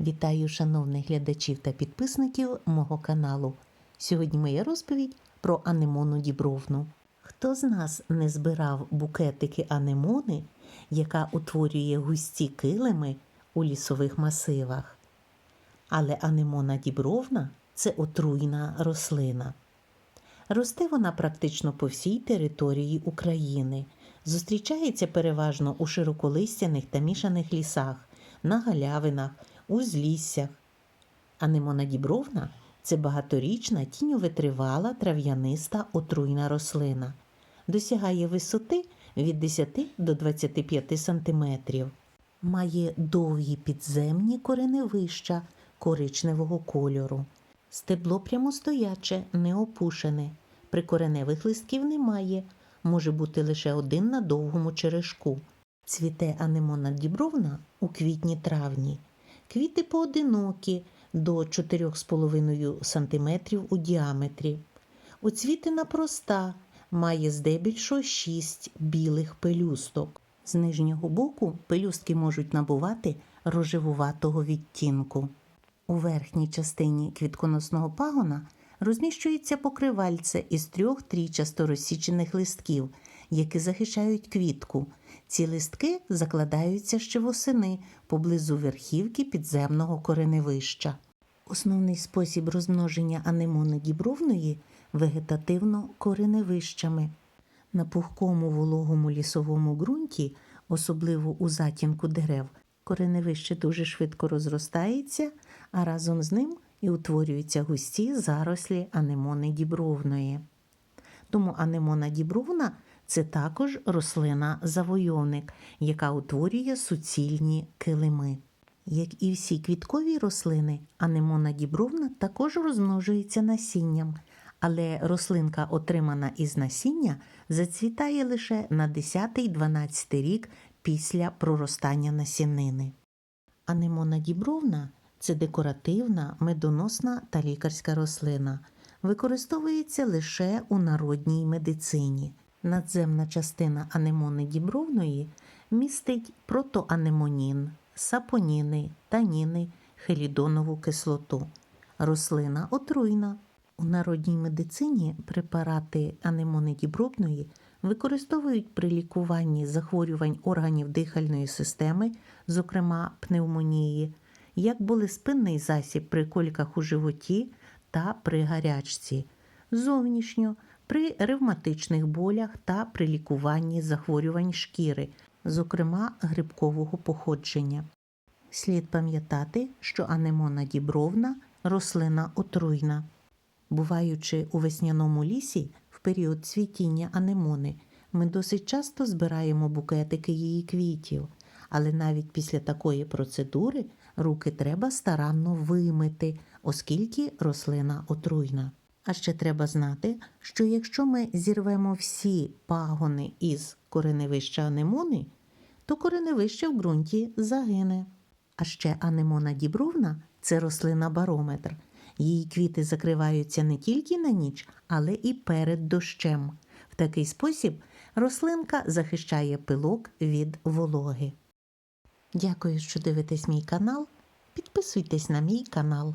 Вітаю шановних глядачів та підписників мого каналу. Сьогодні моя розповідь про анемону дібровну. Хто з нас не збирав букетики анемони, яка утворює густі килими у лісових масивах? Але анемона дібровна це отруйна рослина. Росте вона практично по всій території України. Зустрічається переважно у широколистяних та мішаних лісах, на галявинах, узліссях. Анемона дібровна це багаторічна тіньовитривала трав'яниста отруйна рослина. Досягає висоти від 10 до 25 см. Має довгі підземні кореневища коричневого кольору. Стебло прямостояче, не опушене. Прикореневих листків немає, може бути лише один на довгому черешку. Цвіте анемона дібровна у квітні-травні. Квіти поодинокі до 4,5 см у діаметрі. Оцвітина проста, має здебільшого 6 білих пелюсток. З нижнього боку пелюстки можуть набувати рожевуватого відтінку. У верхній частині квітконосного пагона розміщується покривальце із трьох трійчасто розсічених листків, які захищають квітку. Ці листки закладаються ще восени поблизу верхівки підземного кореневища. Основний спосіб розмноження анемони дібровної вегетативно-кореневищами. На пухкому вологому лісовому ґрунті, особливо у затінку дерев, кореневище дуже швидко розростається, а разом з ним і утворюються густі зарослі анемони дібровної. Тому анемона дібровна це також рослина-завойовник, яка утворює суцільні килими. Як і всі квіткові рослини, анемона дібровна також розмножується насінням, але рослинка, отримана із насіння, зацвітає лише на 10-12 рік після проростання насінини. Анемона дібровна це декоративна, медоносна та лікарська рослина. Використовується лише у народній медицині. Надземна частина анемони дібровної містить протоанемонін, сапоніни, таніни, хелідонову кислоту. Рослина отруйна. У народній медицині препарати анемони дібровної використовують при лікуванні захворювань органів дихальної системи, зокрема пневмонії, як болеспинний засіб при кольках у животі та при гарячці, зовнішньо при ревматичних болях та при лікуванні захворювань шкіри, зокрема грибкового походження. Слід пам'ятати, що анемона дібровна рослина отруйна. Буваючи у весняному лісі в період цвітіння анемони, ми досить часто збираємо букетики її квітів, але навіть після такої процедури руки треба старанно вимити, оскільки рослина отруйна. А ще треба знати, що якщо ми зірвемо всі пагони із кореневища анемони, то кореневище в ґрунті загине. А ще анемона дібровна це рослина барометр. Її квіти закриваються не тільки на ніч, але і перед дощем. В такий спосіб рослинка захищає пилок від вологи. Дякую, що дивитесь мій канал. Підписуйтесь на мій канал.